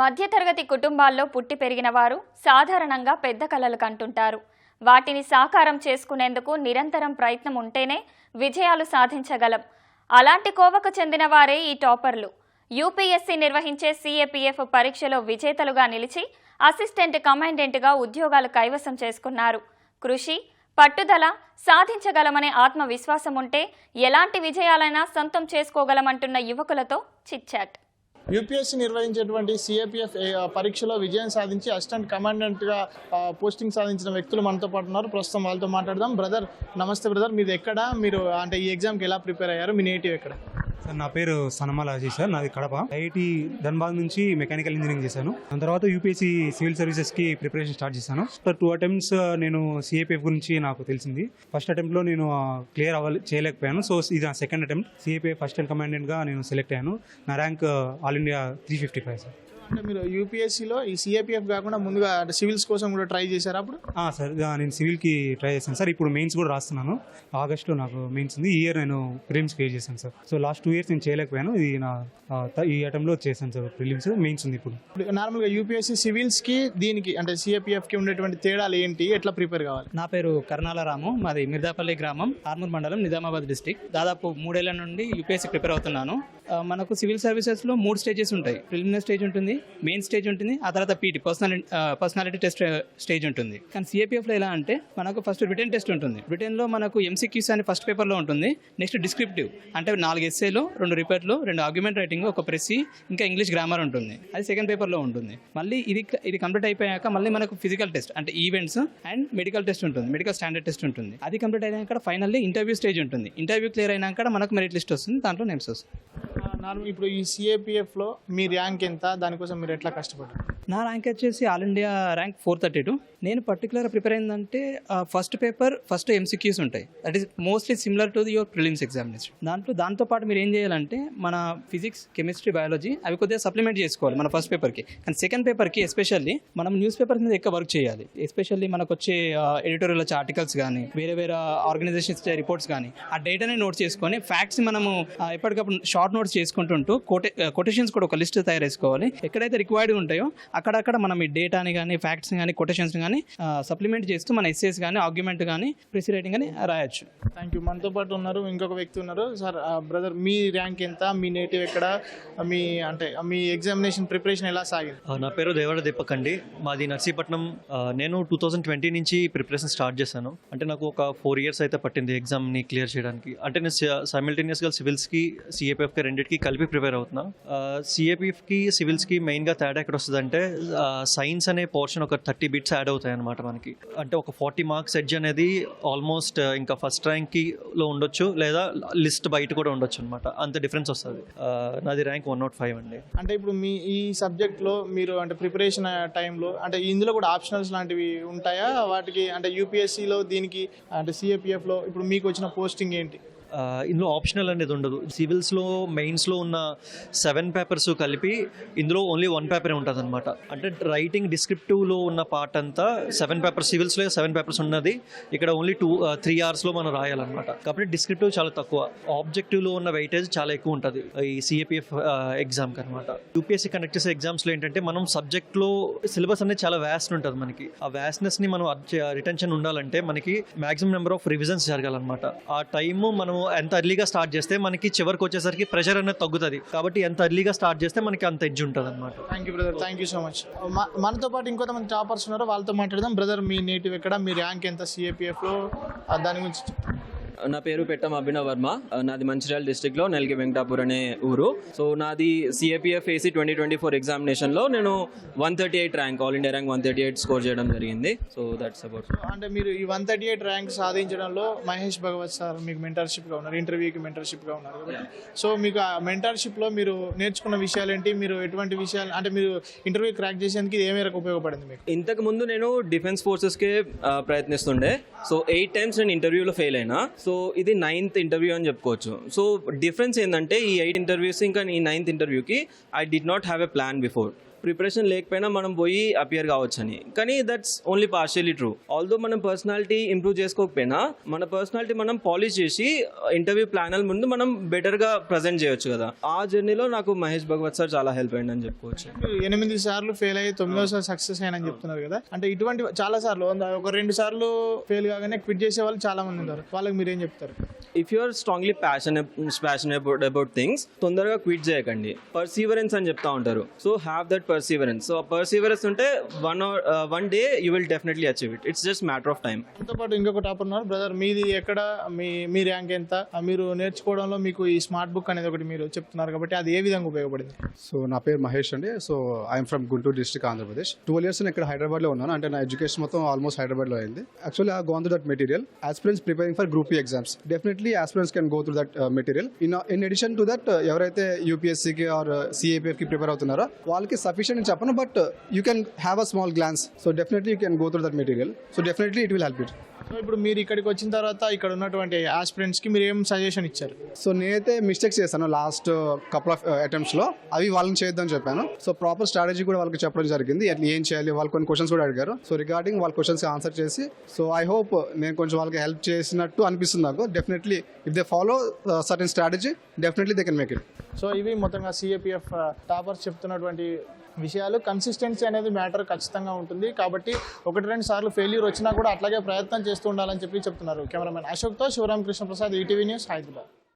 మధ్యతరగతి కుటుంబాల్లో పుట్టి పెరిగిన వారు సాధారణంగా పెద్ద కలలు కంటుంటారు. వాటిని సాకారం చేసుకునేందుకు నిరంతరం ప్రయత్నం ఉంటేనే విజయాలు సాధించగలం. అలాంటి కోవకు చెందిన వారే ఈ టాపర్లు. యూపీఎస్సీ నిర్వహించే సీఏపీఎఫ్ పరీక్షలో విజేతలుగా నిలిచి అసిస్టెంట్ కమాండెంట్గా ఉద్యోగాలు కైవసం చేసుకున్నారు. కృషి పట్టుదల సాధించగలమనే ఆత్మవిశ్వాసం ఉంటే ఎలాంటి విజయాలైనా సొంతం చేసుకోగలమంటున్న యువకులతో చిట్చాట్ యూపీఎస్సీ నిర్వహించేటువంటి సిఏపిఎఫ్ పరీక్షలో విజయం సాధించి అసిస్టెంట్ కమాండెంట్గా పోస్టింగ్ సాధించిన వ్యక్తులు మనతో పాటు ఉన్నారు. ప్రస్తుతం వాళ్ళతో మాట్లాడదాం. బ్రదర్ నమస్తే బ్రదర్. మీది ఎక్కడ? మీరు అంటే ఈ ఎగ్జామ్కి ఎలా ప్రిపేర్ అయ్యారు? మీ నేటివ్ ఎక్కడ? సార్ నా పేరు సనమాల అజయ్ సార్ నాది కడప. ఐఐటి ధన్బాద్ నుంచి మెకానికల్ ఇంజనీరింగ్ చేశాను. దాని తర్వాత యూపీఎస్సీ సివిల్ సర్వీసెస్కి ప్రిపరేషన్ స్టార్ట్ చేశాను. సార్ టూ అటెంప్ట్స్ నేను సిఏపిఎఫ్ గురించి నాకు తెలిసింది. ఫస్ట్ అటెంప్ట్లో నేను uh, క్లియర్ అవ్వాలి చేయలేకపోయాను. సో ఇది నా second attempt CAPF first and కమాండెంట్గా నేను సెలెక్ట్ అయ్యాను. నా rank all India three fifty five sir అంటే మీరు యూపీఎస్సీలో ఈ సిఏపిఎఫ్ కాకుండా ముందుగా అంటే సివిల్స్ కోసం కూడా ట్రై చేశారు అప్పుడు? ఆ, సార్ ఆ, నేను సివిల్కి ట్రై చేశాను. సార్ ఇప్పుడు మెయిన్స్ కూడా రాస్తున్నాను. ఆగస్ట్లో నాకు మెయిన్స్ ఉంది. ఈ ఇయర్ నేను ప్రిలిమ్స్ క్లియర్ చేశాను sir. So last two years నేను చేయలేకపోయాను. ఇది నా ఈ అటెంప్ట్లో చేశాను సార్ ప్రిలిమ్స్ మెయిన్స్ ఉంది ఇప్పుడు. నార్మల్గా యూపీఎస్సీ సివిల్స్కి దీనికి అంటే సిఏపిఎఫ్కి ఉండేటువంటి తేడాలు ఏంటి? ఎట్లా ప్రిపేర్ కావాలి? నా పేరు కర్నాల రాము మాది మిర్దాపల్లి గ్రామం ఆర్మూర్ మండలం నిజామాబాద్ డిస్టిక్ దాదాపు మూడేళ్ళ నుండి యూపీఎస్సీ ప్రిపేర్ అవుతున్నాను. మనకు సివిల్ సర్వీసెస్లో మూడు స్టేజెస్ ఉంటాయి. ప్రిలిమినరీ స్టేజ్ ఉంటుంది మెయిన్ స్టేజ్ ఉంటుంది ఆ తర్వాత PT personal personality test stage ఉంటుంది. కానీ సిఏపిఎఫ్లో ఎలా అంటే మనకు ఫస్ట్ రిటర్న్ టెస్ట్ ఉంటుంది. రిటర్న్లో మనకు ఎంసీక్యూస్ అని ఫస్ట్ పేపర్లో ఉంటుంది. నెక్స్ట్ డిస్క్రిప్టివ్ అంటే నాలుగు ఎస్ఏలు రెండు రిపేర్లు రెండు ఆర్గ్యుమెంట్ రైటింగ్ ఒక ప్రెస్సీ ఇంకా ఇంగ్లీష్ గ్రామర్ ఉంటుంది. అది సెకండ్ పేపర్లో ఉంటుంది. మళ్ళీ ఇది ఇది కంప్లీట్ అయిపోయాక మళ్ళీ మనకు ఫిజికల్ టెస్ట్ అంటే ఈవెంట్స్ అండ్ మెడికల్ టెస్ట్ ఉంటుంది. మెడికల్ స్టాండర్డ్ టెస్ట్ ఉంటుంది. అది కంప్లీట్ అయినాక ఫైనల్లీ ఇంటర్వ్యూ స్టేజ్ ఉంటుంది. ఇంటర్వ్యూ క్లియర్ అయినాక మనకు మెరిట్ లిస్ట్ వస్తుంది దాంట్లో నేమ్స్ వస్తుంది నార్మల్ ఇప్పుడు ఈ సిఏపిఎఫ్లో మీ ర్యాంక్ ఎంత? దానికోసం మీరు ఎట్లా కష్టపడ్డారు? నా ర్యాంక్ వచ్చేసి all India rank four thirty two. నేను పర్టికులర్ ప్రిపేర్ అయిందంటే ఫస్ట్ పేపర్ ఫస్ట్ ఎంసీక్యూస్ ఉంటాయి. That is mostly similar to your prelims examination దాంట్లో దాంతో పాటు మీరు ఏం చేయాలంటే మన ఫిజిక్స్ కెమిస్ట్రీ బయాలజీ అవి కొద్దిగా సప్లిమెంట్ చేసుకోవాలి మన ఫస్ట్ పేపర్కి కానీ సెకండ్ పేపర్కి ఎస్పెషల్లీ మనం న్యూస్ పేపర్ మీద ఎక్కువ వర్క్ చేయాలి. ఎస్పెషల్లీ మనకు వచ్చే ఎడిటోరియల్ వచ్చే ఆర్టికల్స్ కానీ వేరే వేరే ఆర్గనైజేషన్స్ రిపోర్ట్స్ కానీ ఆ డేటాని నోట్ చేసుకొని ఫ్యాక్ట్స్ మనము ఎప్పటికప్పుడు షార్ట్ నోట్స్ చేసుకుంటుంటూ కోటే కొటేషన్స్ కూడా ఒక లిస్ట్ తయారు చేసుకోవాలి. ఎక్కడైతే రిక్వైర్డ్ ఉంటాయో అక్కడక్కడ మనం ఈ డేటాని కానీ ఫ్యాక్ట్స్ కానీ కొటేషన్స్ కానీ సప్లిమెంట్ చేస్తూ మన ఎస్ఏస్ కానీ ఆర్గ్యుమెంట్ కానీ ప్రిసి రైటింగ్ కానీ రాయొచ్చు. థ్యాంక్ యూ మనతో పాటు ఉన్నారు ఇంకొక వ్యక్తి ఉన్నారు. సార్ బ్రదర్ మీ ర్యాంక్ ఎంత? మీ నేటివ్ ఎక్కడ? మీ అంటే మీ ఎగ్జామినేషన్ ప్రిపరేషన్ ఎలా సాగింది? నా పేరు దేవడ దీపక్ అండి. మాది నర్సీపట్నం. నేను టూ థౌజండ్ ట్వంటీ నుంచి ప్రిపరేషన్ స్టార్ట్ చేశాను. అంటే నాకు ఒక ఫోర్ ఇయర్స్ అయితే పట్టింది ఎగ్జామ్ని క్లియర్ చేయడానికి. అంటే నేను సైమిల్టేనియస్గా సివిల్స్కి సిఏపిఎఫ్కి రెండింటికి కలిపి ప్రిపేర్ అవుతున్నా? సిఏపిఎఫ్కి సివిల్స్కి మెయిన్గా తేడా ఎక్కడ వస్తుందంటే సైన్స్ అనే పోర్షన్ ఒక థర్టీ బిట్స్ యాడ్ అవుతాయి అనమాట మనకి. అంటే ఒక ఫార్టీ మార్క్స్ ఎడ్జ్ అనేది ఆల్మోస్ట్ ఇంకా ఫస్ట్ ర్యాంక్కి లో ఉండొచ్చు లేదా లిస్ట్ బయట కూడా ఉండొచ్చు అనమాట అంత డిఫరెన్స్ వస్తుంది. నాది ర్యాంక్ వన్ నాట్ ఫైవ్ అండి. అంటే ఇప్పుడు మీ ఈ సబ్జెక్ట్లో మీరు అంటే ప్రిపరేషన్ టైంలో అంటే ఇందులో కూడా ఆప్షనల్స్ లాంటివి ఉంటాయా? వాటికి అంటే యూపీఎస్సీలో దీనికి అంటే సిఏపిఎఫ్లో ఇప్పుడు మీకు వచ్చిన పోస్టింగ్ ఏంటి? ఇందులో ఆప్షనల్ అనేది ఉండదు. సివిల్స్లో మెయిన్స్లో ఉన్న సెవెన్ పేపర్స్ కలిపి ఇందులో ఓన్లీ వన్ పేపరే ఉంటుంది అనమాట అంటే రైటింగ్ డిస్క్రిప్టివ్లో ఉన్న పార్ట్ అంతా సెవెన్ పేపర్స్ సివిల్స్లో సెవెన్ పేపర్స్ ఉన్నది. ఇక్కడ ఓన్లీ టూ త్రీ అవర్స్లో మనం రాయాలన్నమాట. కాబట్టి డిస్క్రిప్టివ్ చాలా తక్కువ. ఆబ్జెక్టివ్లో ఉన్న వెయిటేజ్ చాలా ఎక్కువ ఉంటుంది. ఈ సిఏపిఎఫ్ ఎగ్జామ్కి అనమాట యూపీఎస్సీ కండక్ట్ చేసే ఎగ్జామ్స్లో ఏంటంటే మనం సబ్జెక్ట్లో సిలబస్ అనేది చాలా వ్యాస్ట్ ఉంటుంది మనకి. ఆ వ్యాస్నెస్ని మనం రిటెన్షన్ ఉండాలంటే మనకి మాక్సిమం నెంబర్ ఆఫ్ రివిజన్స్ జరగాలన్నమాట. ఆ టైము మనం ఎంత అర్లీగా స్టార్ట్ చేస్తే మనకి చివరికి వచ్చేసరికి ప్రెషర్ అనేది తగ్గుతుంది. కాబట్టి ఎంత అర్లీగా స్టార్ట్ చేస్తే మనకి అంత ఎడ్జ్ ఉంటుంది అనమాట thank you brother thank you so much మనతో పాటు ఇంకొంతమంది టాపర్స్ ఉన్నారు వాళ్ళతో మాట్లాడదాం. బ్రదర్ మీ నేటివ్ ఎక్కడ? మీ ర్యాంక్ ఎంత? సిఏపిఎఫ్లో దాని గురించి నా పేరు పెట్టం అభినవ్ వర్మ. నాది మంచిర్యాల డిస్టిక్లో నెల్గి వెంకటాపూర్ అనే ఊరు. సో నాది CAPF AC twenty twenty four ఎగ్జామినేషన్లో నేను one thirty eight rank all India rank one thirty eight score చేయడం జరిగింది. సో దట్స్ అబౌట్ అంటే మీరు ఈ వన్ థర్టీ ఎయిట్ ర్యాంక్ సాధించడంలో మహేష్ భగవత్ సార్ మీకు మెంటర్షిప్గా ఉన్నారు ఇంటర్వ్యూకి మెంటర్షిప్గా ఉన్నారు సో మీకు ఆ మెంటర్షిప్లో మీరు నేర్చుకున్న విషయాలు ఏంటి మీరు ఎటువంటి విషయాలు అంటే మీరు ఇంటర్వ్యూ క్రాక్ చేసేందుకు ఏ మేరకు ఉపయోగపడింది మీకు? ఇంతకు ముందు నేను డిఫెన్స్ ఫోర్సెస్కే ప్రయత్నిస్తుండే. సో ఎయిట్ టైమ్స్ నేను ఇంటర్వ్యూలో ఫెయిల్ అయినా. సో ఇది నైన్త్ ఇంటర్వ్యూ అని చెప్పుకోవచ్చు. సో డిఫరెన్స్ ఏంటంటే ఈ ఎయిట్ ఇంటర్వ్యూస్ ఇంకా ఈ నైన్త్ ఇంటర్వ్యూకి I did not have a plan before preparation లేకపోయినా మనం పోయి అపియర్ కావచ్చు అని కానీ that's only partially true although మనం పర్సనాలిటీ ఇంప్రూవ్ చేసుకోకపోయినా మన పర్సనాలిటీ మనం పాలిష్ చేసి ఇంటర్వ్యూ ప్లానల్ ముందు మనం బెటర్గా ప్రజెంట్ చేయొచ్చు కదా. ఆ జర్నీలో నాకు మహేష్ భగవత్ సార్ చాలా హెల్ప్ అయ్యిందని చెప్పుకోవచ్చు. ఎనిమిది సార్లు ఫెయిల్ అయ్యి తొమ్మిదోసారి సక్సెస్ అయినని చెప్తున్నారు కదా. అంటే ఇటువంటి చాలా సార్లు ఒక రెండు సార్లు ఫెయిల్ కాగానే క్విట్ చేసే వాళ్ళు చాలా మంది ఉన్నారు వాళ్ళకి మీరు ఏం చెప్తారు? If you are strongly passion passion about about things తొందరగా క్విట్ చేయకండి. పర్సీవరెన్స్ అని చెప్తా ఉంటారు. So have that perseverance so perseverance ఉంటే one one day you will definitely achieve it it's just matter of time దాంతో పాటు ఇంకొక టాపర్ ఉన్నారు బ్రదర్ మీది ఎక్కడ మీ మీ ర్యాంక్ ఎంత? మీరు నేర్చుకోవడంలో మీకు ఈ స్మార్ట్ బుక్ అనేది ఒకటి మీరు చెప్తున్నారు కాబట్టి అది ఏ విధంగా ఉపయోగపడింది? సో నా పేరు మహేష్ అండి. So I'm from Guntur district Andhra Pradesh twelve years నేను ఇక్కడ హైదరాబాద్లో ఉన్నాను. అంటే నా ఎడ్యుకేషన్ మొత్తం ఆల్మోస్ట్ హైదరాబాద్లో అయింది. యాక్చువల్లీ ఆ gone to that material aspirants preparing for group exams definitely aspirants can go through that material in in addition to that ఎవరైతే యూపీఎస్సీకి ఆర్ సిఏపిఎఫ్కి ప్రిపేర్ అవుతున్నారో వాళ్ళకి సఫిషియెంట్ అని చెప్పను but you can have a small glance so definitely you can go through that material so definitely it will help it so ఇప్పుడు మీరు ఇక్కడికి వచ్చిన తర్వాత ఇక్కడ ఉన్నటువంటి ఆస్పిరెంట్స్కి మీరు ఏం సజెషన్ ఇచ్చారు? సో నేనైతే మిస్టేక్స్ చేశాను లాస్ట్ కపుల్ ఆఫ్ అటెంప్ట్స్లో అవి వాళ్ళని చేయొద్దని చెప్పాను. సో ప్రాపర్ స్ట్రాటజీ కూడా వాళ్ళకి చెప్పడం జరిగింది. ఎట్లా ఏం చేయాలి వాళ్ళు కొన్ని క్వశ్చన్స్ కూడా అడిగారు. సో రిగార్డింగ్ వాళ్ళ క్వశ్చన్స్ ఆన్సర్ చేసి సో ఐ హోప్ నేను కొంచెం వాళ్ళకి హెల్ప్ చేసినట్టు అనిపిస్తుంది నాకు. Definitely if they follow certain strategy definitely they can make it so ఇవి మొత్తంగా సిఏపిఎఫ్ uh, టాపర్స్ చెప్తున్నటువంటి విషయాలు. కన్సిస్టెన్సీ అనేది మ్యాటర్ ఖచ్చితంగా ఉంటుంది. కాబట్టి ఒకటి రెండు సార్లు ఫెయిల్యూర్ వచ్చినా కూడా అట్లాగే ప్రయత్నం చేస్తూ ఉండాలని చెప్పి చెప్తున్నారు కెమెరామెన్ అశోక్తో శివరామకృష్ణ ప్రసాద్ ఈటీవీ న్యూస్ హైదరాబాద్.